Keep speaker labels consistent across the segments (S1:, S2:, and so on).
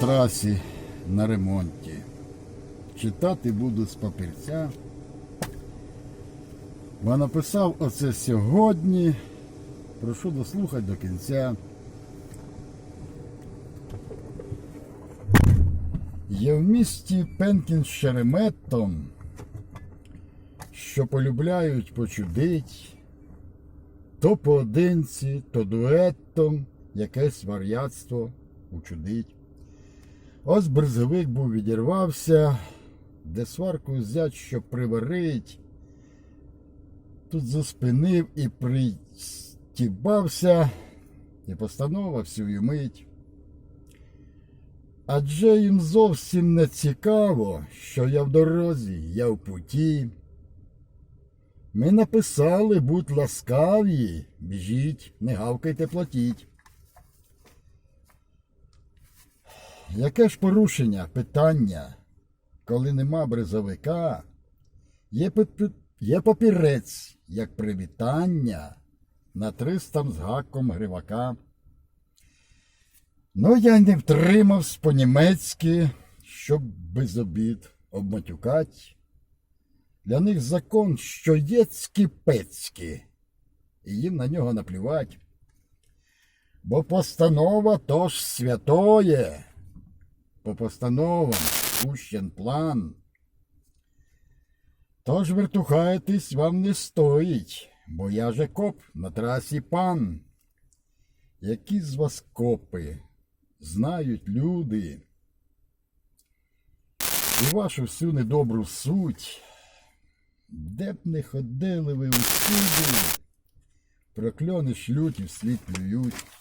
S1: досі на ремонті. Читати буду з папірця. Бо написав оце сьогодні. Прошу дослухати до кінця. Є в місті Пенкін з Шереметом, що полюбляють почудить, то поодинці, то дуетом якесь вар'ятство учудить. Ось бризовик був відірвався, де сварку взять, щоб приварить. Тут заспинив і пристібався, і постанова всю мить. Адже їм зовсім не цікаво, що я в дорозі, я в путі. Ми написали, будь ласкаві, біжіть, не гавкайте, платіть. Яке ж порушення питання, коли нема бризовика, є, є папірець, як привітання на 300 з гаком гривака. Ну, я не втримавсь по-німецьки, щоб без обід обматюкать. Для них закон, що єцькі пецькі, і їм на нього наплювать. Бо постанова то ж святоє, по постановам пущен план. Тож вертухаєтесь вам не стоїть, бо я же коп на трасі пан. Які з вас копи, знають люди. І вашу всю недобру суть, де б не ходили ви усюди, прокльони шлють і вслід плюють.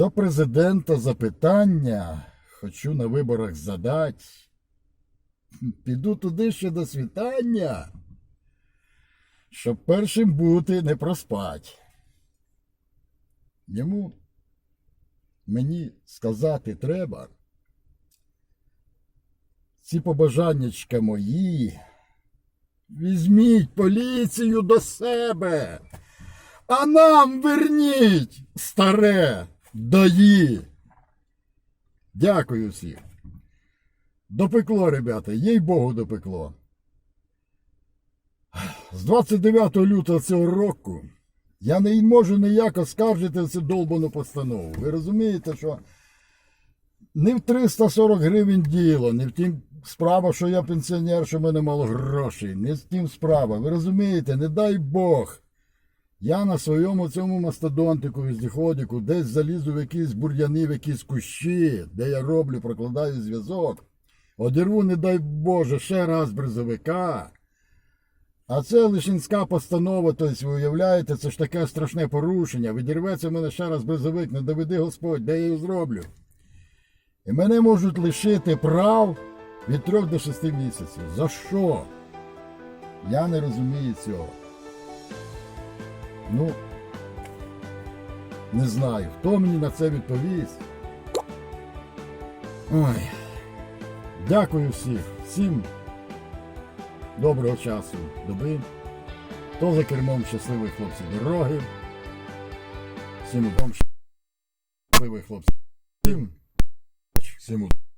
S1: До президента запитання хочу на виборах задать. Піду туди ще до світання, щоб першим бути не проспать. Йому мені сказати треба. Ці побажаннячка мої. Візьміть поліцію до себе, а нам верніть, старе, дої. Дякую всім. Допекло, ребята, їй Богу допекло. З 29 лютого цього року я не можу ніяк оскаржити цю долбану постанову. Ви розумієте, що не в 340 гривень діло, не в тім справа, що я пенсіонер, що в мене мало грошей, не в тім справа. Ви розумієте, не дай Бог. Я на своєму цьому мастодонтику віздіходику десь залізу в якісь бур'яни, в якісь кущі, де я роблю, прокладаю зв'язок. Одірву, не дай Боже, ще раз бризовика. А це лишинська постанова, тобто ви уявляєте, це ж таке страшне порушення. Відірветься в мене ще раз бризовик, не доведи Господь, де я його зроблю. І мене можуть лишити прав від трьох до шести місяців. За що? Я не розумію цього. Ну, не знаю, хто мені на це відповість. Ой. Дякую всіх, всім доброго часу доби. Хто за кермом щасливих хлопців дороги. Всім удом щасливих хлопців. Всім, всім удом.